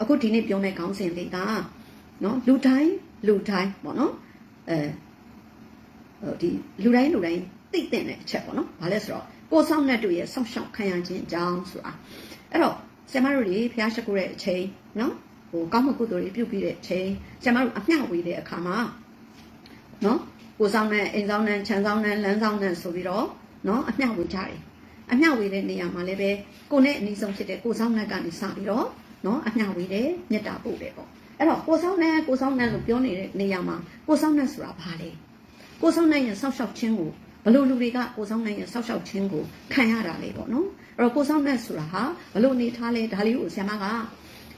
အခုဒီနေ့ပြောတဲ့ခေါင်းစဉ်လေးကနော်လူတိုင်းလူတိုင်းပေါ့နော်အဲဟိုဒီလူတိုင်းလူတိုင်းသိတဲ့တဲ့အချက်ပေါ့နော်ဘာလဲဆိုတော့ကိုယ်ဆောင်တဲ့တူရဲ့ဆောက်ရှောက်ခံရခြင်းအကြောင်းဆိုတာအဲ့တော့ဆရာမတို့တွေဖျားရှိခိုးတဲ့အချိန်နော်ဟိုကောင်းမှုကုသိုလ်တွေပြုပြီးတဲ့အချိန်ဆရာမတို့အမျှဝေတဲ့အခါမှာနော်ကိုယ်ဆောင်တဲ့အိမ်ဆောင်တဲ့ခြံဆောင်တဲ့လမ်းဆောင်တဲ့ဆိုပြီးတော့နော်အမျှဝေကြတယ်အမျှဝေတဲ့နေရာမှာလည်းပဲကိုယ်နဲ့အနည်းဆုံးဖြစ်တဲ့ကိုယ်ဆောင်တဲ့ကနေစပြီးတော့ နော်အမျှဝေတယ်မေတ္တာပို့တယ်ပေါ့အဲ့တော့ကိုဆောင်နဲ့ကိုဆောင်နဲ့လို့ပြောနေတဲ့နေရာမှာကိုဆောင်နဲ့ဆိုတာဘာလဲကိုဆောင်နဲ့ရဲ့ဆောက်ရှောက်ခြင်းကိုဘလို့လူတွေကကိုဆောင်နဲ့ရဲ့ဆောက်ရှောက်ခြင်းကိုခံရတာလေပေါ့နော်အဲ့တော့ကိုဆောင်နဲ့ဆိုတာဟာဘလို့နေထားလဲဒါလေးကိုဆရာမက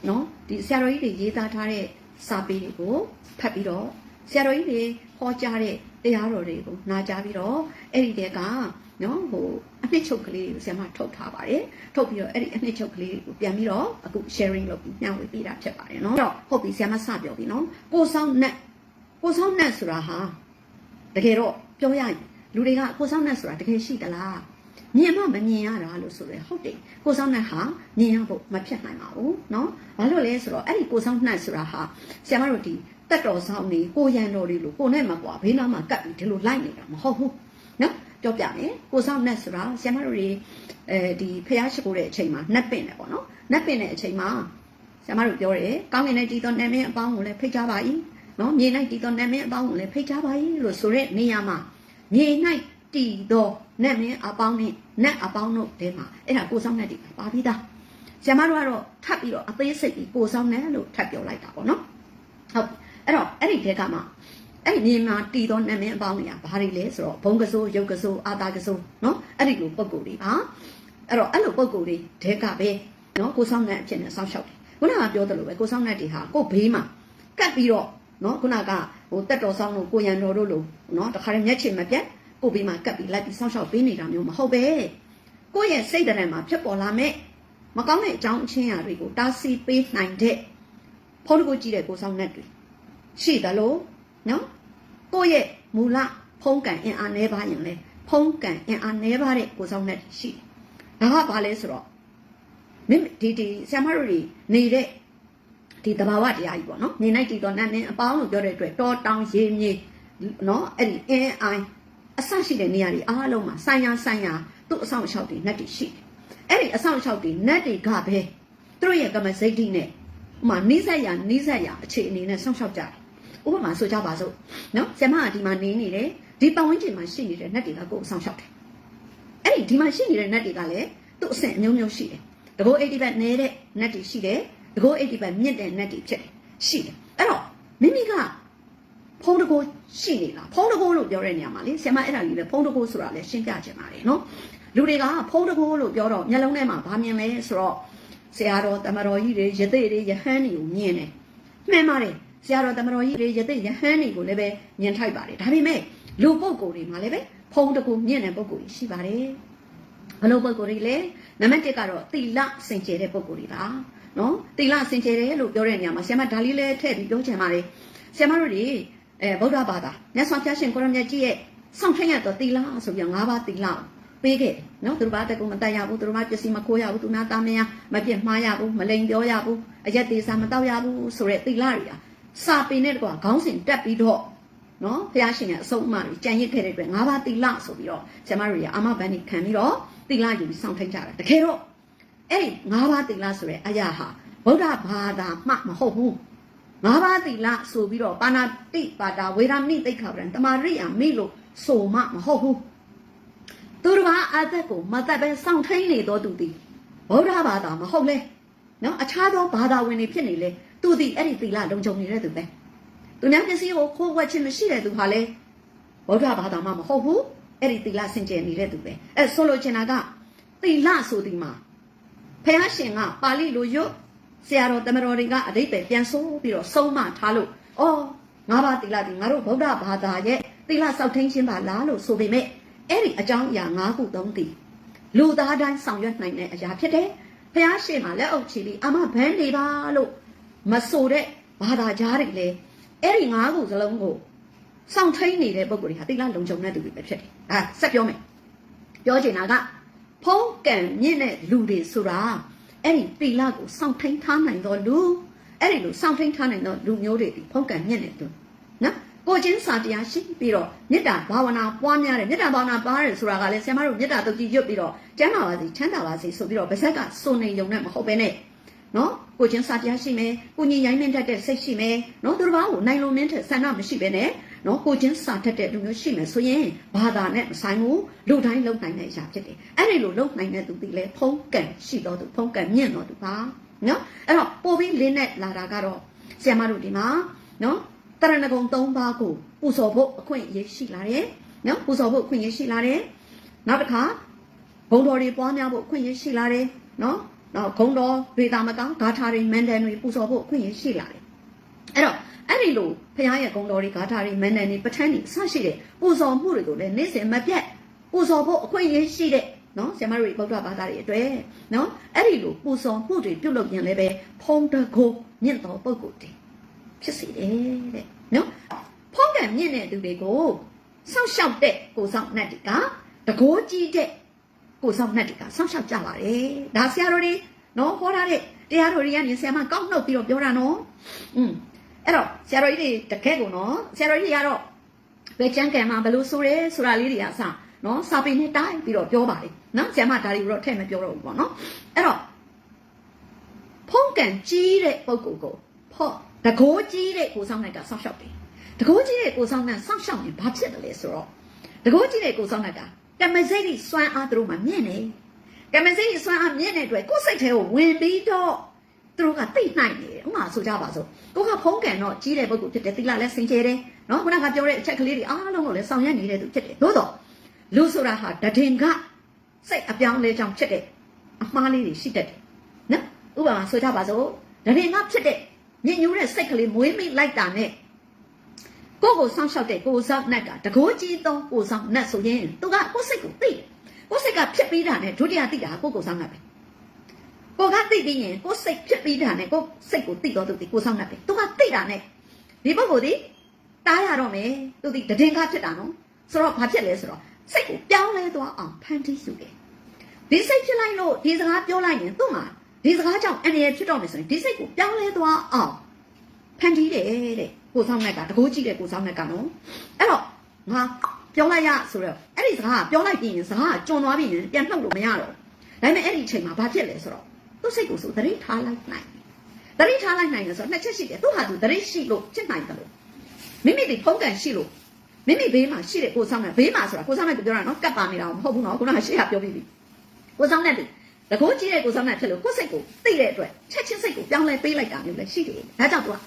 နော်ဒီဆရာတော်ကြီးတွေရေးသားထားတဲ့စာပေတွေကိုဖတ်ပြီးတော့ဆရာတော်ကြီးတွေဟောကြားတဲ့တရားတော်တွေကိုနာကြားပြီးတော့အဲ့ဒီတဲက နော်ဟိုအနှစ်ချုပ်ကလေးကိုဆရာမထုတ်ထားပါတယ်ထုတ်ပြီးတော့အဲ့ဒီအနှစ်ချုပ်ကလေးကိုပြန်ပြီးတော့အခု sharing လုပ်ပြီးညှဝေပေးတာဖြစ်ပါတယ်နော်အဲ့တော့ဟုတ်ပြီဆရာမစပြောပြီနော်ကိုဆောင်နဲ့ကိုဆောင်နဲ့ဆိုတာဟာတကယ်တော့ပြောရရင်လူတွေကကိုဆောင်နဲ့ဆိုတာတကယ်ရှိသလားမြင်မှမမြင်ရတာလို့ဆိုရယ်ဟုတ်တယ်ကိုဆောင်နဲ့ဟာမြင်ရဖို့မဖြစ်နိုင်ပါဘူးเนาะဘာလို့လဲဆိုတော့အဲ့ဒီကိုဆောင်နဲ့ဆိုတာဟာဆရာမတို့ဒီတက်တော်ဆောင်နေကိုရန်တော်လေးလို့ကိုနဲ့မကွာဘေးနားမှာကပ်ပြီးဒီလိုလိုက်နေတာမဟုတ်ဘူးเนาะ ပြောပြမယ်ကိုဆောင်နဲ့ဆိုတာဆရာမတို့တွေအဲဒီဖះရှိခိုးတဲ့အချိန်မှာနှက်ပင့်တယ်ပေါ့နော်နှက်ပင့်တဲ့အချိန်မှာဆရာမတို့ပြောတယ်ကောင်းကင်နဲ့တည်တော်နာမည်အပေါင်းကိုလည်းဖိတ်ကြားပါ၏နော်မြေ၌တည်တော်နာမည်အပေါင်းကိုလည်းဖိတ်ကြားပါ၏လို့ဆိုတဲ့နေရာမှာမြေ၌တည်တော်နာမည်အပေါင်းနဲ့နတ်အပေါင်းတို့တဲမှာအဲ့ဒါကိုဆောင်နဲ့တည်ပါပြီးသားဆရာမတို့ကတော့ထပ်ပြီးတော့အသေးစိတ်ပြီးကိုဆောင်နဲ့လို့ထပ်ပြောလိုက်တာပေါ့နော်ဟုတ်အဲ့တော့အဲ့ဒီတဲကမှ အဲ့ဒီမြေမှာတည်တော်နာမည်အပေါင်းတွေကဘာတွေလဲဆိုတော့ဘုံကစိုးရုပ်ကစိုးအာတာကစိုးနော်အဲ့ဒီလိုပုံကိုယ်တွေပါအဲ့တော့အဲ့လိုပုံကိုယ်တွေတဲကပဲနော်ကိုဆောင်တဲ့အဖြစ်နဲ့စောင့်ရှောက်တယ်ခုနကပြောသလိုပဲကိုဆောင်တဲ့တွေဟာကိုဘေးမှာကတ်ပြီးတော့နော်ခုနကဟိုတက်တော်ဆောင်လို့ကိုရန်တော်တို့လို့နော်တခါတည်းမျက်ခြေမပြတ်ကိုဘေးမှာကတ်ပြီးလိုက်ပြီးစောင့်ရှောက်ပေးနေတာမျိုးမဟုတ်ပဲကိုယ့်ရဲ့စိတ်တရံမှာဖြစ်ပေါ်လာမဲ့မကောင်းတဲ့အကြောင်းအချင်းအရာတွေကိုတားဆီးပေးနိုင်တဲ့ဖုန်းတကူကြည့်တဲ့ကိုဆောင်တဲ့တွေရှိတယ်လို့ နော်ကိုယ့်ရဲ့မူလဖုံးကန်အင်အားနှဲပါရင်လေဖုံးကန်အင်အားနှဲပါတဲ့ကိုဆောင်တဲ့တွေရှိတယ်ဒါကဘာလဲဆိုတော့မိမိဒီဒီဆ iam မတို့တွေနေတဲ့ဒီတဘာဝတရားကြီးပေါ့နော်နေနိုင်တည်တော်နတ်နဲ့အပေါင်းလို့ပြောတဲ့အတွက်တောတောင်ရေမြေနော်အဲ့ဒီအင်းအိုင်အဆရှိတဲ့နေရာတွေအားလုံးမှာဆိုင်ရာဆိုင်ရာသူ့အဆောင်အရှောက်တွေနတ်တွေရှိတယ်အဲ့ဒီအဆောင်အရှောက်တွေနတ်တွေကပဲသူတို့ရဲ့ကမစိတ်ဓိနဲ့ဥမာနိစ္စရာနိစ္စရာအခြေအနေနဲ့ဆောင်းရှောက်ကြတယ် ဥပမာဆိုကြပါစို့နော်ဆ iam မကဒီမှာနေနေတယ်ဒီပတ်ဝန်းကျင်မှာရှိနေတဲ့နတ်တွေကကိုယ်အဆောင်ရှောက်တယ်အဲ့ဒီဒီမှာရှိနေတဲ့နတ်တွေကလည်းသူ့အဆင့်အမျိုးမျိုးရှိတယ်တကော80ဘက်နဲတဲ့နတ်တွေရှိတယ်တကော80ဘက်မြင့်တဲ့နတ်တွေဖြစ်တယ်ရှိတယ်အဲ့တော့မိမိကဖုံးတကောရှိနေလားဖုံးတကောလို့ပြောတဲ့နေရာမှာလေဆရာမအဲ့ဒါကြီးပဲဖုံးတကောဆိုတာလည်းရှင်းပြချင်ပါတယ်နော်လူတွေကဖုံးတကောလို့ပြောတော့မျက်လုံးထဲမှာဘာမြင်လဲဆိုတော့ဆရာတော်တမတော်ကြီးတွေယသိတွေယဟန်းတွေကိုမြင်တယ်မှန်ပါတယ် ဆရာတော်တမတော်ကြီးတွေယသိယဟန်းတွေကိုလည်းပဲမြင်ထိုက်ပါတယ်ဒါပေမဲ့လူပုဂ္ဂိုလ်တွေမှာလည်းပဲဖုံးတကောမြင့်တဲ့ပုဂ္ဂိုလ်ကြီးရှိပါတယ်ဘလို့ပုံကိုယ်တွေလဲနံပါတ်1ကတော့သီလစင်ကြယ်တဲ့ပုံကိုယ်တွေပါနော်သီလစင်ကြယ်တယ်လို့ပြောတဲ့နေရာမှာဆရာမဒါလေးလဲထည့်ပြီးပြောချင်ပါတယ်ဆရာမတို့တွေအဲဗုဒ္ဓဘာသာမြတ်စွာဘုရားရှင်ကိုရမြတ်ကြီးရဲ့စောင့်ထိုင်ရတော့သီလဆိုပြီး၅ပါးသီလပေးခဲ့တယ်နော်သူတို့ဘာတက်ကူမတက်ရဘူးသူတို့ဘာပစ္စည်းမခိုးရဘူးသူနာသားမယားမပြစ်မှားရဘူးမလိန်ပြောရဘူးအရက်သေးစားမတောက်ရဘူးဆိုတဲ့သီလတွေက စာပေနဲ့တကွာခေါင်းစဉ်တက်ပြီးတော့နော်ဘုရားရှင်ကအဆုံးအမတွေကြံရစ်ခဲ့တဲ့အတွက်၅ပါးသီလဆိုပြီးတော့ဆရာမတို့ရအာမဘန်ကြီးခံပြီးတော့သီလယူပြီးစောင့်ထိုက်ကြတာတကယ်တော့အဲ့ဒီ၅ပါးသီလဆိုတဲ့အရာဟာဗုဒ္ဓဘာသာမှမဟုတ်ဘူး၅ပါးသီလဆိုပြီးတော့ပါဏာတိပါတာဝေရမိသိက္ခာပဒံတမာရိယာမိလို့ဆိုမှမဟုတ်ဘူးသူတို့ကအသက်ကိုမသက်ပဲစောင့်ထိုင်းနေတော်သူသည်ဗုဒ္ဓဘာသာမဟုတ်လေနော်အခြားသောဘာသာဝင်တွေဖြစ်နေလေ သူသည်အဲ့ဒီသီလလုံခြုံနေတဲ့သူပဲသူများပစ္စည်းကိုခိုးဝှက်ခြင်းမရှိတဲ့သူဟာလေဗုဒ္ဓဘာသာမှမဟုတ်ဘူးအဲ့ဒီသီလစင်ကြယ်နေတဲ့သူပဲအဲ့ဆိုလိုချင်တာကသီလဆိုဒီမှာဖះရှင်ကပါဠိလိုရွတ်ဆရာတော်တမတော်တွေကအတိတ်ပဲပြန်ဆိုးပြီးတော့ဆုံးမထားလို့ဩငါးပါးသီလဒီငါတို့ဗုဒ္ဓဘာသာရဲ့သီလစောက်ထင်းခြင်းပါလားလို့ဆိုပေမဲ့အဲ့ဒီအကြောင်းအရာ၅ခုသုံးသည်လူသားတိုင်းဆောင်ရွက်နိုင်တဲ့အရာဖြစ်တယ်ဖះရှင်မှာလက်အုပ်ချီပြီးအမဘန်းနေပါလို့ မဆိုတဲ့ဘာသာကြားတွေလေအဲ့ဒီ၅ခုစလုံးကိုစောင့်ထိန်နေတဲ့ပုံကိုယ်တွေဟာတိတ်လားလုံခြုံတဲ့သူတွေပဲဖြစ်တယ်။အဲဆက်ပြောမယ်။ပြောချင်တာကဖုံးကံမြင့်တဲ့လူတွေဆိုတာအဲ့ဒီတိလကိုစောင့်ထိန်ထားနိုင်တော့လူအဲ့ဒီလိုစောင့်ထိန်ထားနိုင်သောလူမျိုးတွေဒီဖုံးကံမြင့်နေသူနော်ကိုချင်းစာတရားရှိပြီးတော့မေတ္တာဘာဝနာပွားများတယ်မေတ္တာဘာဝနာပွားတယ်ဆိုတာကလည်းဆရာမတို့မေတ္တာတုတ်ကြီးရွတ်ပြီးတော့ကျမ်းမာပါစေချမ်းသာပါစေဆိုပြီးတော့ဗဇက်ကစုံနေုံနဲ့မဟုတ်ပဲနဲ့နော် ကိုချင်းစာတရားရှိမယ်ကိုညီရိုင်းမင်းတတ်တဲ့စိတ်ရှိမယ်နော်သူတစ်ပါးကိုနိုင်လုံးမင်းတဲ့ဆန္ဒမရှိပဲနဲ့နော်ကိုချင်းစာတတ်တဲ့လူမျိုးရှိမယ်ဆိုရင်ဘာသာနဲ့မဆိုင်ဘူးလူတိုင်းလုံနိုင်တဲ့အရာဖြစ်တယ်အဲ့ဒီလိုလုံနိုင်တဲ့သူဒီလေဖုံးကံရှိတော်သူဖုံးကံမြင့်တော်သူပါနော်အဲ့တော့ပို့ပြီးလင်းနဲ့လာတာကတော့ဆရာမတို့ဒီမှာနော်တရဏဂုံ၃ပါးကိုပူဇော်ဖို့အခွင့်အရေးရှိလာတယ်နော်ပူဇော်ဖို့အခွင့်အရေးရှိလာတယ်နောက်တစ်ခါဘုံတော်တွေပွားများဖို့အခွင့်အရေးရှိလာတယ်နော် နောက်ဂုံတော်ဒေတာမကောင်းဂါထာတွေမန်တန်တွေပူဇော်ဖို့အခွင့်အရေးရှိလာတယ်အဲ့တော့အဲ့ဒီလိုဖခင်ရဲ့ဂုံတော်တွေဂါထာတွေမန်တန်တွေပဋ္ဌာန်းတွေအဆရှိတဲ့ပူဇော်မှုတွေကိုလည်းနေ့စဉ်မပြတ်ပူဇော်ဖို့အခွင့်အရေးရှိတဲ့နော်ဆရာမတို့ဗုဒ္ဓဘာသာတွေအတွက်နော်အဲ့ဒီလိုပူဇော်မှုတွေပြုလုပ်ရင်လည်းပဲဖုံးတကိုမြင့်တော်ပုဂ္ဂိုလ်တွေဖြစ်စေတယ်တဲ့နော်ဖုံးကံမြင့်တဲ့သူတွေကိုစောင့်ရှောက်တဲ့ကိုဆောင်နှက်တွေကတကိုးကြီးတဲ့ ကိုဆောင်နှက်တွေကစောင့်ရှောက်ကြပါတယ်ဒါဆရာတို့တွေနော်ဟောထားတဲ့တရားတော်တွေကနေဆရာမကောက်နှုတ်ပြီးတော့ပြောတာနော်อืมအဲ့တော့ဆရာတော်ကြီးတွေတကယ်ကိုနော်ဆရာတော်ကြီးတွေကတော့ဘယ်ချမ်းကံမှာဘယ်လိုဆိုရဲဆိုတာလေးတွေအစနော်စာပေနဲ့တိုင်းပြီးတော့ပြောပါလေနော်ဆရာမဒါတွေကိုတော့ထည့်မပြောတော့ဘူးပေါ့နော်အဲ့တော့ဖုံးကန်ကြီးတဲ့ပုံကိုကိုဖော့တကိုးကြီးတဲ့ကိုဆောင်နိုင်ကဆောက်ရှောက်တယ်တကိုးကြီးတဲ့ကိုဆောင်နိုင်ဆောက်ရှောက်ရင်ဘာဖြစ်တယ်လဲဆိုတော့တကိုးကြီးတဲ့ကိုဆောင်နိုင်က ကမစိတ်ကြီးစွမ်းအားသူတို့မှမြင့်နေကမစိတ်ကြီးစွမ်းအားမြင့်တဲ့အတွက်ကိုယ်စိတ်ထဲကိုဝင်ပြီးတော့သူတို့ကသိနိုင်နေတယ်ဥပမာဆိုကြပါစို့ကိုကဖုံးကန်တော့ကြီးတဲ့ပုဂ္ဂိုလ်ဖြစ်တယ်သီလလည်းစင်ကြယ်တယ်နော်ခုနကပြောတဲ့အချက်ကလေးတွေအားလုံးကိုလည်းဆောင်ရွက်နေတဲ့သူဖြစ်တယ်သို့တော့လူဆိုတာဟာတည်င်ကစိတ်အပြောင်းလဲကြောင့်ဖြစ်တဲ့အမှားလေးတွေရှိတတ်တယ်နော်ဥပမာဆိုကြပါစို့တည်င်ကဖြစ်တဲ့ညဉ့်ညူးတဲ့စိတ်ကလေးမွေးမိလိုက်တာနဲ့ ကိုယ့်ကိုစောင့်ရှောက်တဲ့ကိုယ်ဆောင်နတ်ကတကိုးကြီးသောကိုယ်ဆောင်နတ်ဆိုရင်သူကကိုယ်စိတ်ကိုသိတယ်ကိုယ်စိတ်ကဖြစ်ပြီးတာနဲ့ဒုတိယသိတာကကိုယ့်ကိုယ်ဆောင်နတ်ပဲကိုကသိပြီးရင်ကိုယ်စိတ်ဖြစ်ပြီးတာနဲ့ကိုယ်စိတ်ကိုသိတော့သူဒီကိုယ်ဆောင်နတ်ပဲသူကသိတာနဲ့ဒီပုဂ္ဂိုလ်ဒီတားရတော့မယ်သူဒီတည်င်ကဖြစ်တာနော်ဆိုတော့ဘာဖြစ်လဲဆိုတော့စိတ်ကိုပြောင်းလဲသွားအောင်ဖန်တီးယူတယ်ဒီစိတ်ဖြစ်လိုက်လို့ဒီစကားပြောလိုက်ရင်သူ့မှာဒီစကားကြောင့်အနေရဖြစ်တော့မယ်ဆိုရင်ဒီစိတ်ကိုပြောင်းလဲသွားအောင်ဖန်တီးတယ်တဲ့ ကိုဆောင်နဲ့ကတကိုးကြည့်တဲ့ကိုဆောင်နဲ့ကနော်အဲ့တော့ငါပြောလိုက်ရဆိုတော့အဲ့ဒီစကားကပြောလိုက်ပြီးရင်စကားကကျွံသွားပြီးရင်ပြန်နှုတ်လို့မရတော့ဒါပေမဲ့အဲ့ဒီအချိန်မှာဘာဖြစ်လဲဆိုတော့သူ့စိတ်ကိုဆိုသတိထားလိုက်နိုင်သတိထားလိုက်နိုင်တယ်ဆိုတော့နှစ်ချက်ရှိတယ်သူဟာသူသတိရှိလို့ဖြစ်နိုင်တယ်လို့မိမိဒီဖုံးကန်ရှိလို့မိမိဘေးမှာရှိတဲ့ကိုဆောင်နဲ့ဘေးမှာဆိုတာကိုဆောင်နဲ့ပြောတာနော်ကတ်ပါနေတာမဟုတ်ဘူးနော်ခုနကရှေ့ကပြောပြီးပြီကိုဆောင်နဲ့တကိုးကြီးတဲ့ကိုဆောင်နဲ့ဖြစ်လို့ကိုစိတ်ကိုသိတဲ့အတွက်ချက်ချင်းစိတ်ကိုပြောင်းလဲပေးလိုက်တာမျိုးလည်းရှိတယ်ဒါကြောင့်သူက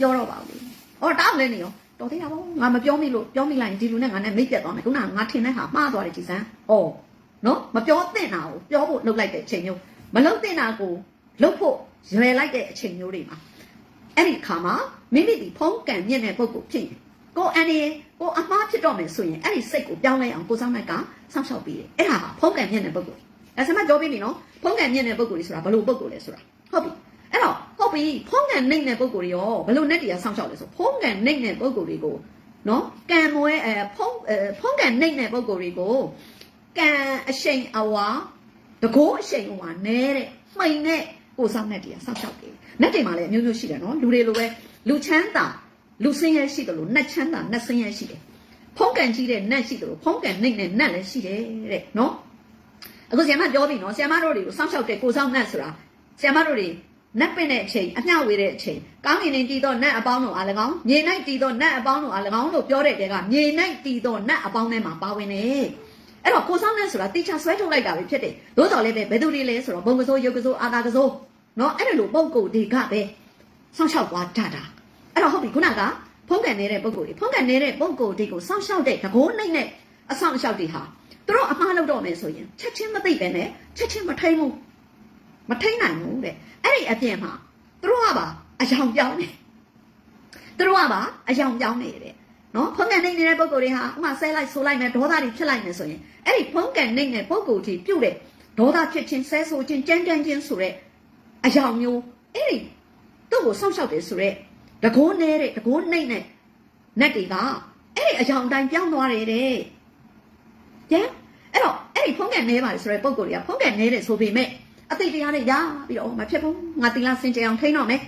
ပြောတော့ပါဘူး။ အော်တောင်းလဲနေရောတော်သေးတာပေါ့ငါမပြောမိလို့ပြောမိလိုက်ရင်ဒီလူနဲ့ငါနဲ့မိတ်ပြတ်သွားမယ်ခုနကငါထင်တဲ့ဟာမှားသွားတယ်ကြည်စမ်း။အော်နော်မပြောသင့်တာကိုပြောဖို့လုပ်လိုက်တဲ့အချိန်မျိုးမလုပ်သင့်တာကိုလုပ်ဖို့ရွယ်လိုက်တဲ့အချိန်မျိုးတွေမှာအဲ့ဒီခါမှာမိမိဒီဖုံးကန်မြင့်တဲ့ပုဂ္ဂိုလ်ဖြစ်ရင်ကိုအန်ဒီကိုအမှားဖြစ်တော့မယ်ဆိုရင်အဲ့ဒီစိတ်ကိုပြောင်းလဲအောင်ကိုစောင်းလိုက်ကစောင့်ရှောက်ပြီးတယ်အဲ့ဒါဟာဖုံးကန်မြင့်တဲ့ပုဂ္ဂိုလ်အဲဆမပြောပြီးပြီနော်ဖုံးကန်မြင့်တဲ့ပုဂ္ဂိုလ်တွေဆိုတာဘယ်လိုပုဂ္ဂိုလ်လဲဆိုတာဟုတ်ပြီအဲ့တော့ ဟုတ်ပြီဖုံးကန်နှိမ့်တဲ့ပုံကိုယ်တွေရောဘယ်လိုနဲ့တရားစောင့်ရှောက်လဲဆိုဖုံးကန်နှိမ့်တဲ့ပုံကိုယ်တွေကိုနော်ကံမွဲအဲဖုံးအဲဖုံးကန်နှိမ့်တဲ့ပုံကိုယ်တွေကိုကံအရှိန်အဝါတကိုးအရှိန်အဝါနဲတဲ့မှိန်တဲ့ကိုယ်ဆောင်နဲ့တရားစောင့်ရှောက်တယ်။နတ်တွေမှာလည်းအမျိုးမျိုးရှိတယ်နော်လူတွေလိုပဲလူချမ်းသာလူစင်းရဲရှိတယ်လို့နတ်ချမ်းသာနတ်စင်းရဲရှိတယ်။ဖုံးကန်ကြီးတဲ့နတ်ရှိတယ်လို့ဖုံးကန်နှိမ့်တဲ့နတ်လည်းရှိတယ်တဲ့နော်။အခုဆရာမပြောပြီနော်ဆရာမတို့တွေကိုစောင့်ရှောက်တဲ့ကိုယ်ဆောင်နတ်ဆိုတာဆရာမတို့တွေ နတ်ပင့်တဲ့အချိန်အမျှဝေတဲ့အချိန်ကောင်းကင်နေတည်သောနတ်အပေါင်းတို့အား၎င်းမြေ၌တည်သောနတ်အပေါင်းတို့အား၎င်းလို့ပြောတဲ့တဲကမြေ၌တည်သောနတ်အပေါင်းထဲမှာပါဝင်နေအဲ့တော့ကိုဆောင်နတ်ဆိုတာတိချဆွဲထုတ်လိုက်တာပဲဖြစ်တယ်သို့တော်လည်းပဲဘယ်သူတွေလဲဆိုတော့ဘုံကစိုးရုပ်ကစိုးအာသာကစိုးနော်အဲ့ဒါလိုပုံကိုတွေကပဲဆောင်းလျှောက်သွားတတ်တာအဲ့တော့ဟုတ်ပြီခုနကဖုံးကန်နေတဲ့ပုံကိုတွေဖုံးကန်နေတဲ့ပုံကိုတွေကိုဆောင်းလျှောက်တဲ့တကိုးနှိမ့်နဲ့အဆောင်လျှောက်တွေဟာသူတို့အမှားလုပ်တော့မယ်ဆိုရင်ချက်ချင်းမသိပဲနဲ့ချက်ချင်းမထိန်ဘူး မထိန်နိုင်ဘူးတဲ့အဲ့ဒီအပြင်မှာသူတို့ကပါအယောင်ပြောင်းနေသူတို့ကပါအယောင်ပြောင်းနေတယ်နော်ဖုံးကန်နေနေတဲ့ပုံကိုယ်တွေဟာဥမာဆဲလိုက်ဆိုလိုက်မယ်ဒေါသတွေဖြစ်လိုက်မယ်ဆိုရင်အဲ့ဒီဖုံးကန်နေတဲ့ပုံကိုယ်တွေပြုတ်တဲ့ဒေါသဖြစ်ခြင်းဆဲဆိုခြင်းကြမ်းကြမ်းခြင်းဆိုတဲ့အယောင်မျိုးအဲ့ဒီသူ့ကိုစောင့်ရှောက်တယ်ဆိုရက်တကိုးနေတဲ့တကိုးနှိမ့်နဲ့နတ်တွေကအဲ့ဒီအယောင်တိုင်းပြောင်းသွားတယ်တဲ့ကျန်အဲ့တော့အဲ့ဒီဖုံးကန်နေပါလေဆိုရဲပုံကိုယ်တွေကဖုံးကန်နေတယ်ဆိုပေမဲ့ အသိတရားတွေရပြီးတော့မဖြစ်ဘူးငါသီလစင်ကြယ်အောင်ထိန်းတော့မယ်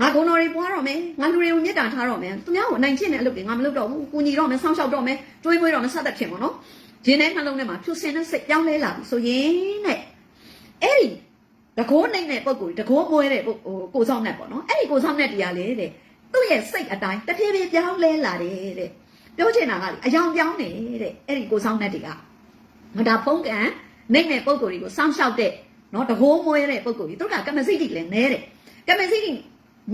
ငါဂုဏ်တော်တွေပွားတော့မယ်ငါလူတွေကိုမေတ္တာထားတော့မယ်သူများကိုအနိုင်ကျင့်တဲ့အလုပ်တွေငါမလုပ်တော့ဘူးကူညီတော့မယ်ဆောင်းရှောက်တော့မယ်တွေးမွေးတော့မယ်စသဖြင့်ပေါ့နော်ဂျင်းနဲ့နှလုံးထဲမှာဖြူစင်တဲ့စိတ်ပြောင်းလဲလာပြီဆိုရင်တဲ့အဲ့ဒီတကိုးနိုင်တဲ့ပုံကိုတကိုးမွဲတဲ့ဟိုကိုဆောင်နဲ့ပေါ့နော်အဲ့ဒီကိုဆောင်နဲ့တရားလေတဲ့သူ့ရဲ့စိတ်အတိုင်းတဖြည်းဖြည်းပြောင်းလဲလာတယ်တဲ့ပြောချင်တာကလေအယောင်ပြောင်းနေတဲ့အဲ့ဒီကိုဆောင်နဲ့တွေကငါဒါဖုံးကန်နိုင်တဲ့ပုံကိုတွေကိုစောင့်ရှောက်တဲ့ နော်တကိုးမွဲတဲ့ပုံကိုကြီးသူတို့ကကမစိတ်တိလည်းနဲတယ်ကမစိတ်တိ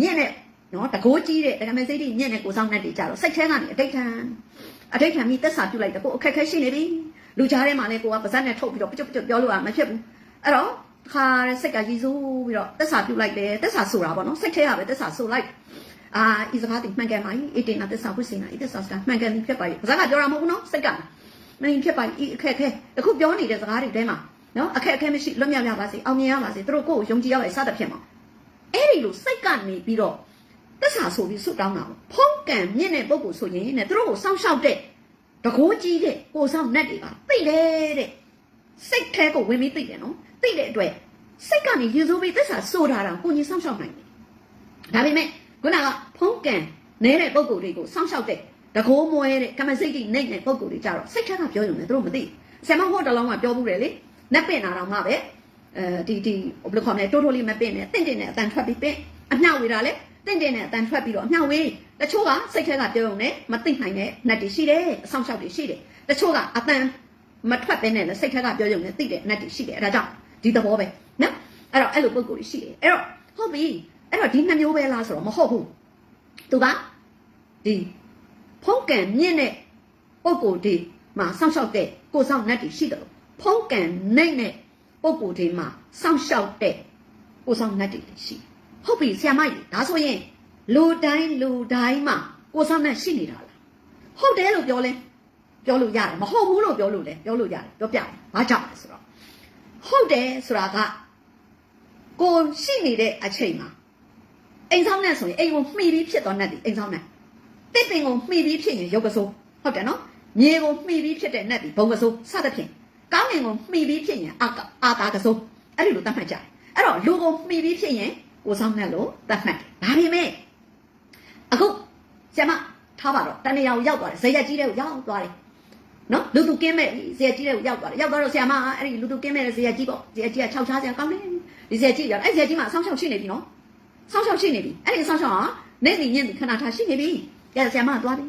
မြင့်တဲ့နော်တကိုးကြီးတဲ့ကမစိတ်တိမြင့်တဲ့ကိုဆောင်နဲ့တည်းကြတော့စိတ်ထဲကနေအတိတ်ခံအတိတ်ခံပြီးတက်စာပြုတ်လိုက်တော့ကိုအခက်ခဲရှိနေပြီလူကြားထဲမှာလည်းကိုကပါဇက်နဲ့ထုတ်ပြီးတော့ပကျုပ်ပကျုပ်ပြောလို့ကမဖြစ်ဘူးအဲ့တော့ခါတဲ့စိတ်ကကြီးစိုးပြီးတော့တက်စာပြုတ်လိုက်တယ်တက်စာဆိုတာပေါ့နော်စိတ်ထဲကပဲတက်စာဆိုလိုက်အာဤစကားတိမှန်ကန်ပါ၏အေတင်နာတက်စာဝိစေနာဤတက်စာစတာမှန်ကန်ပြီးဖြစ်ပါ၏ပါဇက်ကပြောတာမဟုတ်ဘူးနော်စိတ်ကမင်းဖြစ်ပါ၏အခက်ခဲတခုပြောနေတဲ့စကားတွေတဲမှာ နော်အခက်အခဲမရှိလွတ်မြောက်ရပါစေအောင်မြင်ရပါစေသူတို့ကိုယ်ကိုယုံကြည်ရပါစေစသဖြင့်ပေါ့အဲ့ဒီလိုစိတ်ကနေပြီးတော့သက်စာဆိုပြီးဆွတောင်းတာပေါ့ဖုံးကံမြင့်တဲ့ပုံကိုဆိုရင်တဲ့သူတို့ကိုစောင့်ရှောက်တဲ့တကိုးကြီးတဲ့ကိုဆောင်နတ်တွေကသိတယ်တဲ့စိတ်ထဲကိုဝင်ပြီးသိတယ်နော်သိတဲ့အတွက်စိတ်ကနေယူဆိုပြီးသက်စာဆိုတာတောင်ကိုကြီးစောင့်ရှောက်နိုင်တယ်ဒါပေမဲ့ခုနကဖုံးကံနေတဲ့ပုံကိုတွေကိုစောင့်ရှောက်တဲ့တကိုးမွဲတဲ့ကမစိတ်ကြီးနေတဲ့ပုံကိုတွေကြတော့စိတ်ထဲကပြောရုံနဲ့သူတို့မသိဆရာမဟောတလုံးကပြောဘူးတယ်လေ နက်ပင်နာတော့မှပဲအဲဒီဒီဘယ်လိုခေါ်မလဲတိုးတိုးလေးမပင်နဲ့တင့်တင်နဲ့အတန်ထွက်ပြီးပင်အမြောက်ဝေတာလေတင့်တင်နဲ့အတန်ထွက်ပြီးတော့အမြောက်ဝေးတချို့ကစိတ်ထဲကပြောရုံနဲ့မသိနိုင်တဲ့နတ်တွေရှိတယ်အဆောင်ရှောက်တွေရှိတယ်တချို့ကအတန်မထွက်ပဲနဲ့လည်းစိတ်ထဲကပြောရုံနဲ့သိတဲ့နတ်တွေရှိတယ်အဲဒါကြောင့်ဒီသဘောပဲနော်အဲ့တော့အဲ့လိုပုံကိုယ်ရှိတယ်အဲ့တော့ဟုတ်ပြီအဲ့တော့ဒီနှမျိုးပဲလားဆိုတော့မဟုတ်ဘူးသူကဒီဖုံးကံမြင့်တဲ့ပုံကိုယ်ဒီမှာစောင့်ရှောက်တဲ့ကိုဆောင်နတ်တွေရှိတယ်လို့ ဖုံးကံနိုင်တဲ့ပုံကိုယ်ဒီမှာစောင့်ရှောက်တဲ့ကိုဆောင်နတ်တွေရှိဟုတ်ပြီဆရာမကြီးဒါဆိုရင်လူတိုင်းလူတိုင်းမှာကိုဆောင်နတ်ရှိနေတာလားဟုတ်တယ်လို့ပြောလဲပြောလို့ရတယ်မဟုတ်ဘူးလို့ပြောလို့လဲပြောလို့ရတယ်ပြောပြတယ်ဘာကြောင့်လဲဆိုတော့ဟုတ်တယ်ဆိုတာကကိုရှိနေတဲ့အချိန်မှာအိမ်ဆောင်နဲ့ဆိုရင်အိမ်ကိုမှီပြီးဖြစ်သွားတတ်တယ်အိမ်ဆောင်နဲ့တစ်ပင်ကိုမှီပြီးဖြစ်ရင်ရုပ်ကစိုးဟုတ်တယ်နော်မြေကိုမှီပြီးဖြစ်တဲ့နတ်ဒီဘုံကစိုးစသဖြင့် ကောင်းငင်ကိုမှီပြီးဖြစ်ရင်အာအာတာကစိုးအဲ့ဒီလိုသတ်မှတ်ကြတယ်အဲ့တော့လူကိုမှီပြီးဖြစ်ရင်ကိုဆောင်နဲ့လို့သတ်မှတ်တယ်ဒါပေမဲ့အခုဆရာမထားပါတော့တဏှာကိုရောက်သွားတယ်ဇေယျကြီးတဲ့ကိုရောက်သွားတယ်နော်လူသူကင်းမဲ့ဇေယျကြီးတဲ့ကိုရောက်သွားတယ်ရောက်သွားတော့ဆရာမအဲ့ဒီလူသူကင်းမဲ့တဲ့ဇေယျကြီးပေါ့ဇေယျကြီးက6ချားဆရာကောင်းတယ်ဒီဇေယျကြီးရောက်အဲ့ဇေယျကြီးမှာဆောင်းချောက်ရှိနေပြီနော်ဆောင်းချောက်ရှိနေပြီအဲ့ဒီဆောင်းချောက်ဟာနေနေညင့်ခဏထားရှိနေပြီကြဆရာမသွားပြီ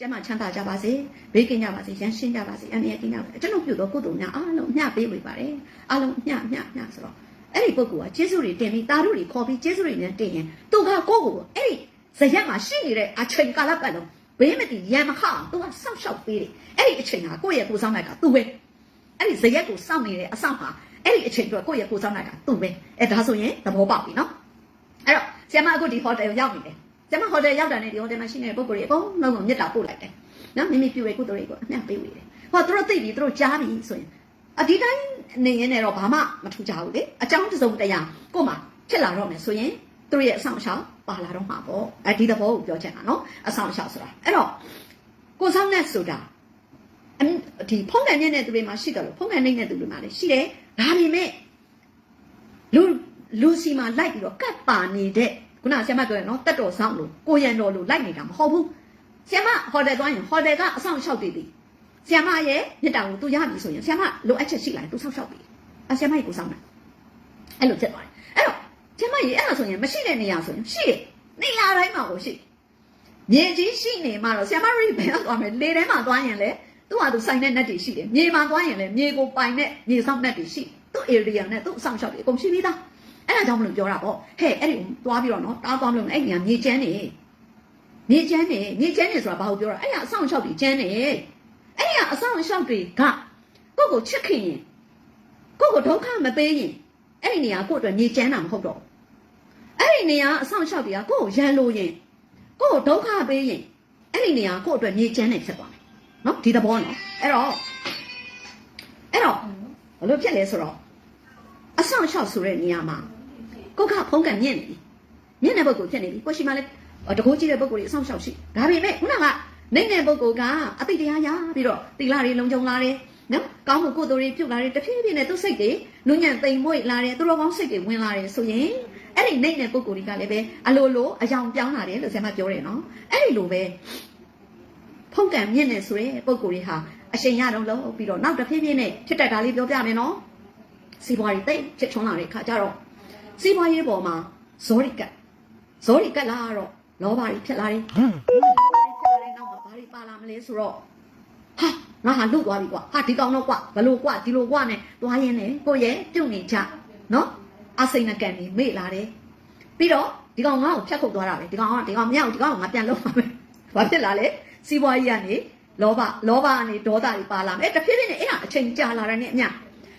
ကျမချမ်းသာကြပါစေဘေးကင်းကြပါစေရန်ရှင်းကြပါစေအန္တရာယ်ကင်းကြပါစေကျွန်တော်ပြုတော့ကုသိုလ်များအားလုံးမျှပေးဝေပါတယ်အားလုံးမျှမျှမျှဆိုတော့အဲ့ဒီပုဂ္ဂိုလ်ကကျေးဇူးတွေတင်ပြီးတာတို့တွေခေါ်ပြီးကျေးဇူးတွေနဲ့တင်ရင်သူကကိုယ့်ကိုယ်အဲ့ဒီဇရက်မှာရှိနေတဲ့အချိန်ကာလပတ်လုံးဘေးမတည်ရံမခအောင်သူကစောင့်ရှောက်ပေးတယ်အဲ့ဒီအချိန်ကကိုယ့်ရဲ့ကိုယ်ဆောင်တဲ့ကသူပဲအဲ့ဒီဇရက်ကိုစောင့်နေတဲ့အဆောင်ဟာအဲ့ဒီအချိန်တော့ကိုယ့်ရဲ့ကိုယ်ဆောင်တဲ့ကသူပဲအဲ့ဒါဆိုရင်သဘောပေါက်ပြီနော်အဲ့တော့ဆရာမအခုဒီဟိုတယ်ရောက်နေတယ် ဆရာမဟိုတယ်ရောက်တာနဲ့ဒီဟိုတယ်မှာရှိနေတဲ့ပုဂ္ဂိုလ်တွေအကုန်လုံးကိုမြတ်တာပို့လိုက်တယ်နော်မိမိပြုရဲ့ကုသိုလ်တွေကိုအမျှပေးဝေတယ်ဟောသူတို့သိပြီသူတို့ကြားပြီဆိုရင်အဒီတိုင်းနေရင်လည်းတော့ဘာမှမထူကြဘူးလေအကြောင်းတစ်စုံတစ်ရာကို့မှာဖြစ်လာတော့မယ်ဆိုရင်သူတို့ရဲ့အဆောင်အရှောက်ပါလာတော့မှာပေါ့အဲဒီသဘောကိုပြောချင်တာနော်အဆောင်အရှောက်ဆိုတာအဲ့တော့ကိုဆောင်နဲ့ဆိုတာအမ်ဒီဖုံးကန်မြင့်တဲ့သူတွေမှာရှိတယ်လို့ဖုံးကန်နေတဲ့သူတွေမှာလည်းရှိတယ်ဒါပေမဲ့လူလူစီမှာလိုက်ပြီးတော့ကတ်ပါနေတဲ့ ခုနဆရာမပြောရနော်တက်တော်ဆောင်လို့ကိုရန်တော်လို့လိုက်နေတာမဟုတ်ဘူးဆရာမဟိုတယ်သွားရင်ဟိုတယ်ကအဆောင်အရှောက်တွေတည်ဆရာမရဲ့မြစ်တာကိုသူရပြီဆိုရင်ဆရာမလိုအပ်ချက်ရှိလာရင်သူဆောက်ရှောက်ပြီအဆရာမကြီးကိုဆောင်တယ်အဲ့လိုဖြစ်သွားတယ်အဲ့တော့ဆရာမကြီးအဲ့ဒါဆိုရင်မရှိတဲ့နေရာဆိုရင်ရှိတယ်နေရာတိုင်းမှာကိုရှိမြေကြီးရှိနေမှတော့ဆရာမရိဘယ်တော့သွားမယ်လေထဲမှာသွားရင်လေသူ့ဟာသူဆိုင်တဲ့နက်တွေရှိတယ်မြေမှာသွားရင်လေမြေကိုပိုင်တဲ့မြေဆောင်နက်တွေရှိသူ့ area နဲ့သူ့အဆောင်ရှောက်တွေအကုန်ရှိပြီးသား အဲ့ဒါကြောင့်မလို့ပြောတာပေါ့ဟဲ့အဲ့ဒီသွားပြီးတော့နော်တားသွားမလို့အဲ့ဒီကမြေကျန်းနေမြေကျန်းနေမြေကျန်းနေဆိုတာဘာကိုပြောတာအဲ့ဒါအဆောင်ရှောက်တွေကျန်းနေအဲ့ဒီကအဆောင်ရှောက်တွေကကိုယ့်ကိုချစ်ခင်ရင်ကိုယ့်ကိုဒုက္ခမပေးရင်အဲ့ဒီနေရာကိုယ့်အတွက်မြေကျန်းတာမဟုတ်တော့အဲ့ဒီနေရာအဆောင်ရှောက်တွေကကိုယ့်ကိုရန်လိုရင်ကိုယ့်ကိုဒုက္ခပေးရင်အဲ့ဒီနေရာကိုယ့်အတွက်မြေကျန်းနေဖြစ်သွားမယ်နော်ဒီသဘောနော်အဲ့တော့အဲ့တော့ဘလို့ဖြစ်လဲဆိုတော့အဆောင်ရှောက်ဆိုတဲ့နေရာမှာ ကိုကဖုံးကန်မြင့်နေပြီမြင့်တဲ့ပုဂ္ဂိုလ်ဖြစ်နေပြီကိုရှိမှလည်းတကိုးကြီးတဲ့ပုဂ္ဂိုလ်ကြီးအဆောင်ရှောက်ရှိဒါပေမဲ့ခုနကနိုင်တဲ့ပုဂ္ဂိုလ်ကအတိတ်တရားရပြီးတော့တိလာတွေလုံခြုံလာတယ်နော်ကောင်းမှုကုသိုလ်တွေပြုတ်လာတယ်တဖြည်းဖြည်းနဲ့သူ့စိတ်တွေနုညံ့သိမ်မွေ့လာတယ်သူတော်ကောင်းစိတ်တွေဝင်လာတယ်ဆိုရင်အဲ့ဒီနှိမ့်တဲ့ပုဂ္ဂိုလ်တွေကလည်းပဲအလိုလိုအယောင်ပြောင်းလာတယ်လို့ဆရာမပြောတယ်နော်အဲ့ဒီလိုပဲဖုန်ကံမြင့်နေဆိုရဲပုဂ္ဂိုလ်တွေဟာအရှင်ရတော့လို့ပြီးတော့နောက်တစ်ဖြည်းဖြည်းနဲ့ဖြစ်တတ်တာလေးပြောပြမယ်နော်စီးပွားရေးတိတ်ဖြစ်ထွန်းလာတဲ့အခါကျတော့ စီးပွားရေးပေါ်မှာဇောရိကတ်ဇောရိကတ်လာတော့လောဘတွေဖြစ်လာတယ်လောဘတွေဖြစ်လာတဲ့နောက်မှာဘာတွေပါလာမလဲဆိုတော့ဟာငါဟာလုတ်သွားပြီကွာဟာဒီကောင်တော့ကွာဘလို့ကွာဒီလိုကွာနဲ့သွားရင်းနဲ့ကိုယ့်ရဲ့ပြုတ်နေကြနော်အစိမ့်နကန်နေမေ့လာတယ်ပြီးတော့ဒီကောင်ငါ့ကိုဖြတ်ခုတ်သွားတာပဲဒီကောင်ကဒီကောင်မြောက်ဒီကောင်ကငါပြန်လုံးပါမယ်ဘာဖြစ်လာလဲစီးပွားရေးကနေလောဘလောဘကနေဒေါသတွေပါလာမယ်တဖြည်းဖြည်းနဲ့အဲ့ဒါအချိန်ကြာလာတဲ့နဲ့အမျှ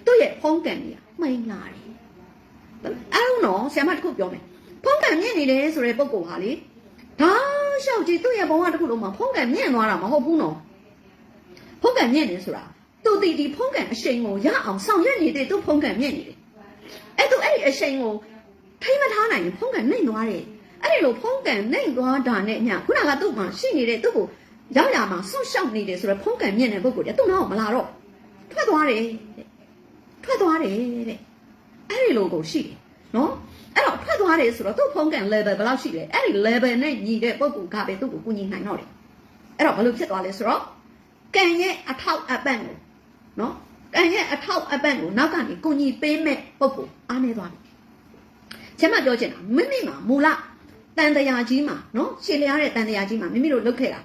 သူ့ရဲ့ဖုံးကန်ကြီးမှိန်လာတယ် အဲ့တော့နော်ဆရာမတခုပြောမယ်ဖုံးကန်မြင့်နေတယ်ဆိုတဲ့ပုံကောဟာလေဒါရှောက်ကြည့်သူ့ရဲ့ဘဝတစ်ခုလုံးမှာဖုံးကန်မြင့်သွားတာမဟုတ်ဘူးနော်ဖုံးကံမြင့်နေဆိုတာသူတီတီဖုံးကံအရှိန်ကိုရအောင်ဆောင်ရွက်နေတဲ့သူဖုံးကံမြင့်နေတယ်အဲ့သူအဲ့ဒီအရှိန်ကိုထိမထားနိုင်ရင်ဖုံးကံနှိမ့်သွားတယ်အဲ့ဒီလိုဖုံးကံနှိမ့်သွားတာနဲ့ညခုနကသူ့မှာရှိနေတဲ့သူ့ကိုရောက်ရမှာဆွရှောက်နေတယ်ဆိုတော့ဖုံးကံမြင့်တဲ့ပုဂ္ဂိုလ်ကသူ့နောက်မလာတော့ထွက်သွားတယ်တဲ့ထွက်သွားတယ်တဲ့ အဲ့ဒီလိုကိုရှိတယ်နော်အဲ့တော့ထွက်သွားတယ်ဆိုတော့သူ့ဖုံးကံ level ဘယ်လောက်ရှိလဲအဲ့ဒီ level နဲ့ညီတဲ့ပုဂ္ဂိုလ်ကပဲသူ့ကိုကူညီနိုင်တော့တယ်အဲ့တော့ဘယ်လိုဖြစ်သွားလဲဆိုတော့ကံရဲ့အထောက်အပံ့ကိုနော်ကံရဲ့အထောက်အပံ့ကိုနောက်ကနေကိုညီပေးမဲ့ပုံကိုအားနေသွားပြီကျမပြောချင်တာမိမိမှာမူလတန်တရားကြီးမှာနော်ရှည်လျားတဲ့တန်တရားကြီးမှာမိမိတို့လုပ်ခဲ့တာ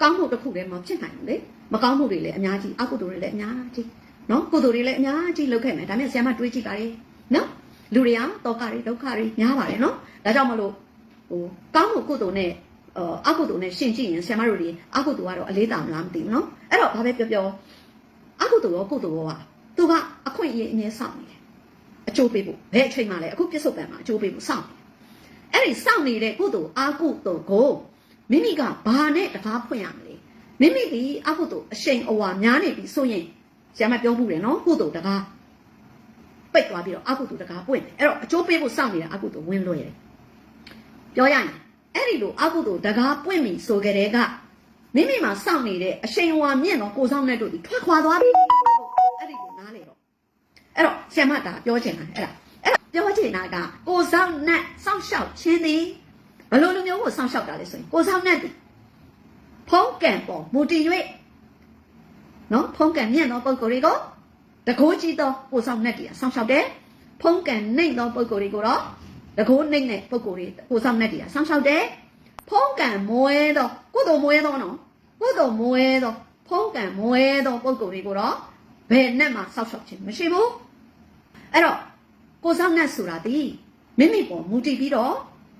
ကောင်းမှုတစ်ခုတည်းမဖြစ်နိုင်ဘူးလေမကောင်းမှုတွေလည်းအများကြီးအကုသိုလ်တွေလည်းအများကြီးနော်ကုသိုလ်တွေလည်းအများကြီးလုပ်ခဲ့မယ်ဒါပေမဲ့ဆရာမတွေးကြည့်ပါလေ နော်လူတွေကတောကတွေဒုက္ခတွေများပါတယ်နော်ဒါကြောင့်မလို့ဟိုကောင်းမှုကုသိုလ်နဲ့အာအကုသိုလ်နဲ့ရှင်ကြည့်ရင်ဆရာမတို့တွေအကုသိုလ်ကတော့အလေးတာမလားမသိဘူးနော်အဲ့တော့ဘာပဲပြောပြောအကုသိုလ်ရောကုသိုလ်ရောကသူကအခွင့်အရေးအမြဲစောင့်နေတယ်အကျိုးပေးဖို့ဘယ်အချိန်မှလဲအခုပြစ္ဆုတ်ပံမှာအကျိုးပေးဖို့စောင့်နေတယ်အဲ့ဒီစောင့်နေတဲ့ကုသိုလ်အာကုသိုလ်ကိုမိမိကဘာနဲ့တကားဖွင့်ရမလဲမိမိဒီအကုသိုလ်အရှိန်အဝါများနေပြီဆိုရင်ဆရာမပြောဘူးတယ်နော်ကုသိုလ်တကား ပိတ်သွားပြီးတော့အကုသိုလ်တကားပွင့်တယ်အဲ့တော့အကျိုးပေးဖို့စောင့်နေတာအကုသိုလ်ဝင်လွယ်တယ်ပြောရရင်အဲ့ဒီလိုအကုသိုလ်တကားပွင့်ပြီဆိုကြတဲ့ကမိမိမှာစောင့်နေတဲ့အရှိန်အဝါမြင့်တော့ကိုဆောင်တဲ့တို့ဒီထွက်ခွာသွားပြီအဲ့ဒီလိုနားလေတော့အဲ့တော့ဆရာမတာပြောချင်တာအဲ့ဒါအဲ့ဒါပြောချင်တာကကိုဆောင်နဲ့စောင့်ရှောက်ခြင်းသည်ဘယ်လိုလိုမျိုးကိုစောင့်ရှောက်တာလဲဆိုရင်ကိုဆောင်နဲ့ဖုံးကံပေါ်မူတည်၍နော်ဖုံးကံမြင့်သောပုံကိုယ်တွေကို တကိုးကြီးသောကိုဆောင်နဲ့တည်းစောင့်ရှောက်တယ်ဖုံးကံနှိမ့်သောပုံကိုယ်တွေကိုတော့တကိုးနှိမ့်တဲ့ပုံကိုယ်တွေကိုဆောင်နဲ့တည်းဆောင်းရှောက်တယ်ဖုံးကံမွဲတော့ကိုယ်တော်မွဲတော့နော်ကိုယ်တော်မွဲတော့ဖုံးကံမွဲတော့ပုံကိုယ်တွေကိုတော့ဘယ်နဲ့မှဆောက်ရှောက်ခြင်းမရှိဘူးအဲ့တော့ကိုဆောင်နဲ့ဆိုတာဒီမိမိပေါ်မူတည်ပြီးတော့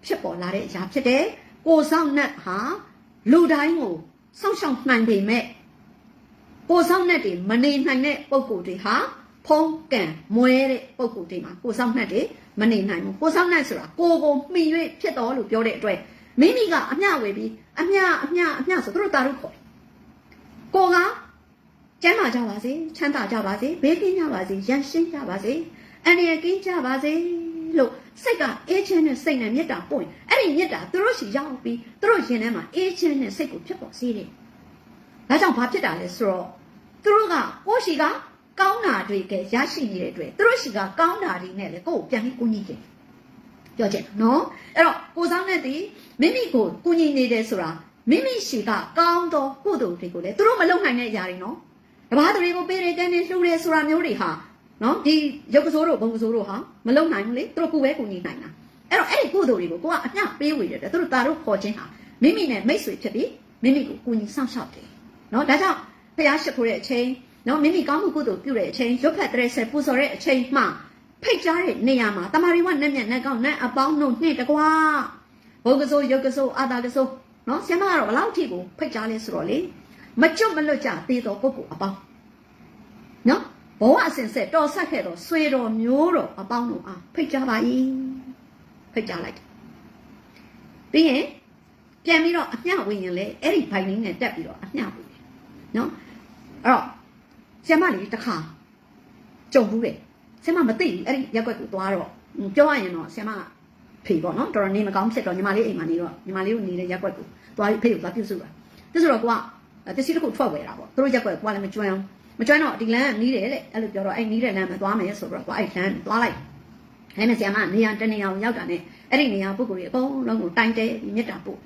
ဖြစ်ပေါ်လာတဲ့အရာဖြစ်တယ်ကိုဆောင်နဲ့ဟာလူတိုင်းကိုဆောက်ရှောက်နိုင်ပေမဲ့ ကိုဆောင်နဲ့တွေမနေနိုင်တဲ့ပုံကိုယ်တွေဟာဖုံးကံမွဲတဲ့ပုံကိုယ်တွေမှာကိုဆောင်နဲ့တွေမနေနိုင်ဘူးကိုဆောင်နိုင်ဆိုတာကိုကိုမှီ၍ဖြစ်တော်လို့ပြောတဲ့အတွက်မိမိကအမျှဝေပြီးအမျှအမျှအမျှဆိုသူတို့တာတို့ခေါ်တယ်ကိုကကျမ်းမာကြပါစေချမ်းသာကြပါစေဘေးကင်းကြပါစေရန်ရှင်းကြပါစေအန္တရာယ်ကင်းကြပါစေလို့စိတ်ကအေးချမ်းတဲ့စိတ်နဲ့မေတ္တာပို့ရင်အဲ့ဒီမေတ္တာသူတို့ရှိရောက်ပြီးသူတို့ရင်ထဲမှာအေးချမ်းတဲ့စိတ်ကိုဖြစ်ပေါ်စေတယ် ဒါကြောင့်ဘာဖြစ်တာလဲဆိုတော့သူတို့ကကိုရှိကကောင်းတာတွေကရရှိနေတဲ့အတွက်သူတို့ရှိကကောင်းတာတွေနဲ့လေကိုယ့်ကိုပြန်ပြီးကူညီတယ်ပြောချင်နော်အဲ့တော့ကိုဆောင်နဲ့ဒီမိမိကိုကူညီနေတယ်ဆိုတာမိမိရှိကကောင်းသောကုသိုလ်တွေကိုလေသူတို့မလုပ်နိုင်တဲ့အရာတွေနော်တပားသူတွေကိုပေးတယ်ကန်နေလှူတယ်ဆိုတာမျိုးတွေဟာနော်ဒီရုပ်ကစိုးတို့ဘုံကစိုးတို့ဟာမလုပ်နိုင်ဘူးလေသူတို့ကိုပဲကူညီနိုင်တာအဲ့တော့အဲ့ဒီကုသိုလ်တွေကိုကိုကအမျှပေးဝေတယ်သူတို့တာတို့ခေါ်ခြင်းဟာမိမိနဲ့မိတ်ဆွေဖြစ်ပြီးမိမိကိုကူညီဆောင်ရှောက်တယ် နော်ဒါကြောင့်ဖះရှိခိုးတဲ့အချိန်နော်မိမိကောင်းမှုကုသိုလ်ပြုတဲ့အချိန်ရုပ်ဖက်တရက်ဆက်ပူဇော်တဲ့အချိန်မှဖိတ်ကြားတဲ့နေရာမှာတမာရီဝနဲ့မျက်နှာကောင်းနဲ့အပေါင်းတို့နှင့်တကွာဘုံကစိုးရုပ်ကစိုးအာတာကစိုးနော်ဆရာမကတော့ဘလောက်ထိကိုဖိတ်ကြားလဲဆိုတော့လေမကျွတ်မလွတ်ကြသေးသောပုဂ္ဂိုလ်အပေါင်းနော်ဘဝအစဉ်ဆက်တော်ဆက်ခဲ့တော့ဆွေတော်မျိုးတော်အပေါင်းတို့အားဖိတ်ကြားပါ၏ဖိတ်ကြားလိုက်တယ်ပြီးရင်ပြန်ပြီးတော့အမျှဝင်ရင်လေအဲ့ဒီဘိုင်လေးနဲ့တက်ပြီးတော့အမျှဝင်တယ် နော်အဲ့တော့ဆရာမလေးတစ်ခါကြုံဘူးတယ်ဆရာမမသိဘူးအဲ့ဒီရက်ွက်ကိုသွားတော့ပြောရရင်တော့ဆရာမဖေပေါ့နော်တော်တော်နေမကောင်းဖြစ်တော့ညီမလေးအိမ်မှာနေတော့ညီမလေးကိုနေတဲ့ရက်ွက်ကိုသွားပြီးဖေကိုသွားပြုစုတာသူဆိုတော့ကိုကတစီတစ်ခုထွက်ဝယ်တာပေါ့သူတို့ရက်ွက်ကိုကလည်းမကျွမ်းအောင်မကျွမ်းတော့ဒီလမ်းကနီးတယ်လေအဲ့လိုပြောတော့အဲ့နီးတဲ့လမ်းမှာသွားမယ်ဆိုတော့ကွာအဲ့လမ်းသွားလိုက်အဲ့နဲ့ဆရာမနေရာတနေရာကိုရောက်တာနဲ့အဲ့ဒီနေရာပုဂ္ဂိုလ်တွေအကုန်လုံးကိုတိုင်တဲပြီးမြတ်တာပို့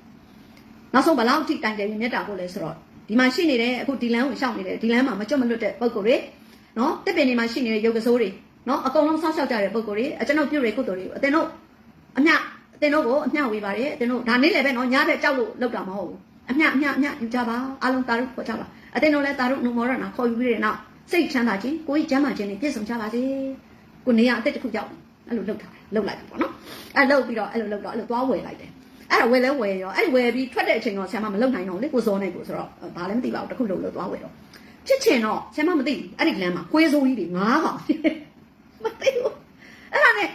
နောက်ဆုံးဘယ်လောက်ထိတိုင်တဲပြီးမြတ်တာပို့လဲဆိုတော့ ဒီမှာရှိနေတဲ့အခုဒီလမ်းကိုရှောက်နေတယ်ဒီလမ်းမှာမကြွမလွတ်တဲ့ပုဂ္ဂိုလ်တွေနော်တစ်ပင်တွေမှာရှိနေတဲ့ရုပ်ကစိုးတွေနော်အကုန်လုံးဆောက်ရှောက်ကြတဲ့ပုဂ္ဂိုလ်တွေအကျွန်ုပ်ပြုတွေကုသိုလ်တွေကိုအတင်တို့အမျှအတင်တို့ကိုအမျှဝေပါတယ်အတင်တို့ဒါနေ့လည်းပဲနော်ညဘက်ကြောက်လို့လောက်တာမဟုတ်ဘူးအမျှအမျှအမျှယူကြပါအားလုံးတာရုခေါ်ကြပါအတင်တို့လည်းတာရုနုမောရနာခေါ်ယူပြီးတဲ့နောက်စိတ်ချမ်းသာခြင်းကိုယ်ကြီးကျမ်းမာခြင်းနဲ့ပြည့်စုံကြပါစေကိုနေရအသက်တစ်ခုကြောက်အဲ့လိုလောက်ထားတယ်လောက်လိုက်တယ်ပေါ့နော်အဲ့လောက်ပြီးတော့အဲ့လိုလောက်တော့အဲ့လိုသွားဝယ်လိုက်တယ် အဲ့တော့ဝယ်လဲဝယ်ရောအဲ့ဝယ်ပြီးထွက်တဲ့အချိန်တော့ဆရာမမလုံနိုင်တော့လေကိုစောနေကိုဆိုတော့ဘာလည်းမသိပါဘူးတစ်ခုလုံးလို့သွားဝယ်တော့ဖြစ်ချင်တော့ဆရာမမသိဘူးအဲ့ဒီလမ်းမှာခွေးစိုးကြီးတွေငါးကောင်မသိဘူးအဲ့ဒါနဲ့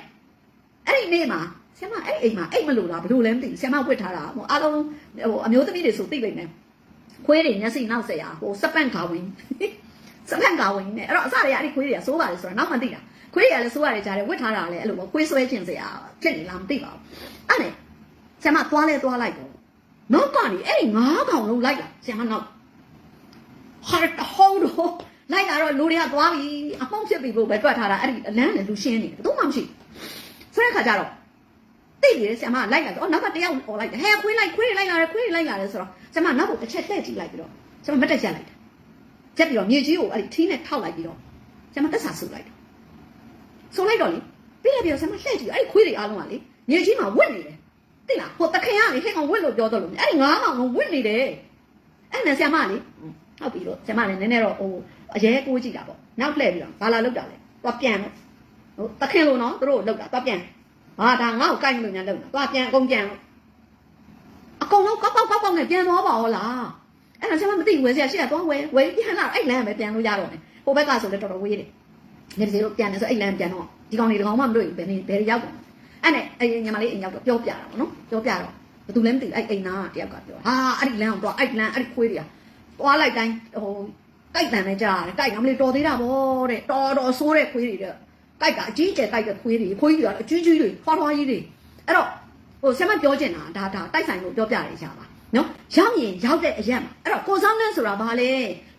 အဲ့ဒီနေ့မှာဆရာမအဲ့အိမ်မှာအိတ်မလို့လားဘယ်လိုလဲမသိဘူးဆရာမဝတ်ထားတာဟိုအားလုံးဟိုအမျိုးသမီးတွေဆိုသိလိမ့်မယ်ခွေးတွေမျက်စိနောက်ဆက်ရဟိုစပန့်ခါဝင်စပန့်ခါဝင်နဲ့အဲ့တော့အစတွေကအဲ့ဒီခွေးတွေကစိုးပါတယ်ဆိုတော့နောက်မှသိတာခွေးတွေကလည်းစိုးရတယ်ကြားတယ်ဝတ်ထားတာလည်းအဲ့လိုပေါ့ခွေးဆွဲခြင်းစရာဖြစ်နေလားမသိပါဘူးအဲ့နဲ့ ဆရာမသွားလဲသွားလိုက်တော့နောက်ကနေအဲ့ဒီငါးကောင်လုံးလိုက်လာဆရာမနောက်ဟာတဟောတော့လိုက်လာတော့လူတွေကသွားပြီအပေါင်းဖြစ်ပြီဖို့ပဲတွက်ထားတာအဲ့ဒီအလန်းလည်းလူရှင်းနေတယ်ဘယ်သူမှမရှိဆိုတဲ့ခါကျတော့တိတ်တယ်ဆရာမလိုက်လာတော့နောက်ကတယောက်ပေါ်လိုက်တယ်ဟဲ့ခွေးလိုက်ခွေးလိုက်လာတယ်ခွေးလိုက်လာတယ်ဆိုတော့ဆရာမနောက်ကိုတစ်ချက်လှည့်ကြည့်လိုက်ပြီးတော့ဆရာမမတက်ချက်လိုက်တယ်ချက်ပြီးတော့မြေကြီးကိုအဲ့ဒီထီးနဲ့ထောက်လိုက်ပြီးတော့ဆရာမတက်ဆာဆူလိုက်တယ်ဆူလိုက်တော့လေပြီးလိုက်ပြီးတော့ဆရာမလှည့်ကြည့်အဲ့ဒီခွေးတွေအားလုံးကလေမြေကြီးမှာဝစ်နေတယ် သိလားဟိုတခင်ကလေဟဲ့ကောင်ဝစ်လို့ပြောတော့လို့အဲ့ဒီငါးကောင်ကဝစ်နေတယ်အဲ့နဲ့ဆရာမလေဟုတ်ပြီတော့ဆရာမလည်းနည်းနည်းတော့ဟိုအရဲကိုးကြည့်တာပေါ့နောက်လှည့်ပြီးတော့ဘာလာလောက်တာလဲသွားပြန်တော့ဟိုတခင်လို့နော်သူတို့လောက်တာသွားပြန်ဟာဒါငါ့ကိုကိုက်မလို့ညာလောက်တာသွားပြန်အကုန်ပြန်လို့အကုန်လုံးကောက်ကောက်ကောက်ကောက်နဲ့ပြန်သွားပါဟောလားအဲ့ဒါဆရာမမသိဘူးဝယ်ဆရာရှိတာသွားဝယ်ဝယ်ပြန်လာအဲ့လမ်းပဲပြန်လို့ရတော့တယ်ဟိုဘက်ကဆိုလည်းတော်တော်ဝေးတယ်နေစီတို့ပြန်တယ်ဆိုအဲ့လမ်းပြန်တော့ဒီကောင်တွေဒီကောင်မှမတွေ့ဘူးဘယ်နေဘယ်ရောက်တော့ အဲ့နဲ့အဲ့ညီမလေးအိမ်ရောက်တော့ပြောပြတာပေါ့နော်ပြောပြတော့ဘယ်သူလဲမသိဘူးအဲ့အိမ်နာကတယောက်ကပြောဟာအဲ့ဒီလမ်းအောင်တော့အဲ့လမ်းအဲ့ဒီခွေးတွေကသွားလိုက်တိုင်းဟိုတိုက်တန်နေကြတယ်တိုက်ငါမလေးတော်သေးတာဗောတဲ့တော်တော်ဆိုးတဲ့ခွေးတွေတဲ့တိုက်ကအကြီးကျယ်တိုက်တဲ့ခွေးတွေခွေးတွေကအကြီးကြီးတွေထွားထွားကြီးတွေအဲ့တော့ဟိုဆရာမပြောချင်တာဒါဒါတိုက်ဆိုင်လို့ပြောပြတယ်ရှာပါနော်ရောက်ရင်ရောက်တဲ့အရက်မှာအဲ့တော့ကိုဆောင်လန်းဆိုတာဘာလဲ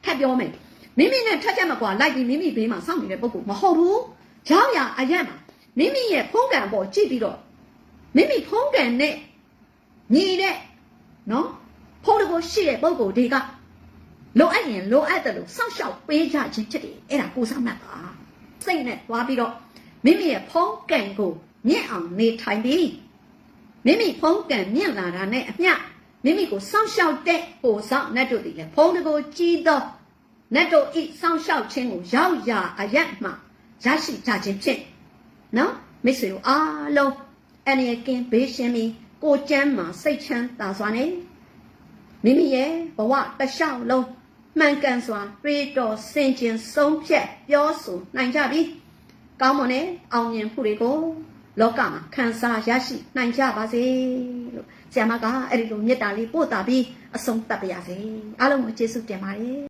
ထပ်ပြောမယ်မိမိနဲ့ထက်ချက်မကွာလိုက်ပြီးမိမိဘေးမှာစောင့်နေတဲ့ပုံကမဟုတ်ဘူးရောက်ရအရက်မှာ မိမိရဲ့ဖုံးကံပေါ်ကြည့်ပြီးတော့မိမိဖုံးကံနဲ့ညီတဲ့နော်ဖုံးတကိုရှိတဲ့ပုံကိုဒီကလိုအပ်ရင်လိုအပ်တယ်လို့စောင့်ရှောက်ပေးကြခြင်းဖြစ်တယ်အဲ့ဒါကိုဆောင်မှတ်ပါစိတ်နဲ့သွားပြီးတော့မိမိရဲ့ဖုံးကံကိုမြင့်အောင်နေထိုင်ပြီးမိမိဖုံးကံမြင့်လာတာနဲ့အမျှမိမိကိုစောင့်ရှောက်တဲ့ကိုဆောင်နတ်တို့တည်လေဖုံးတကိုကြီးသောနတ်တို့ဤစောင့်ရှောက်ခြင်းကိုရောက်ရာအရက်မှရရှိကြခြင်းဖြစ် နော်မိတ်ဆွေတို့အားလုံးအနေကင်းဘေးရှင်းပြီးကိုကျမ်းမှာစိတ်ချမ်းသာစွာနဲ့မိမိရဲ့ဘဝတစ်လျှောက်လုံးမှန်ကန်စွာတွေးတော်ဆင်ခြင်ဆုံးဖြတ်ပြောဆိုနိုင်ကြပြီကောင်းမွန်တဲ့အောင်မြင်မှုတွေကိုလောကမှာခံစားရရှိနိုင်ကြပါစေလို့ဆရာမကအဲ့ဒီလိုမေတ္တာလေးပို့တာပြီးအဆုံးသတ်ပါရစေအားလုံးကိုကျေးဇူးတင်ပါတယ်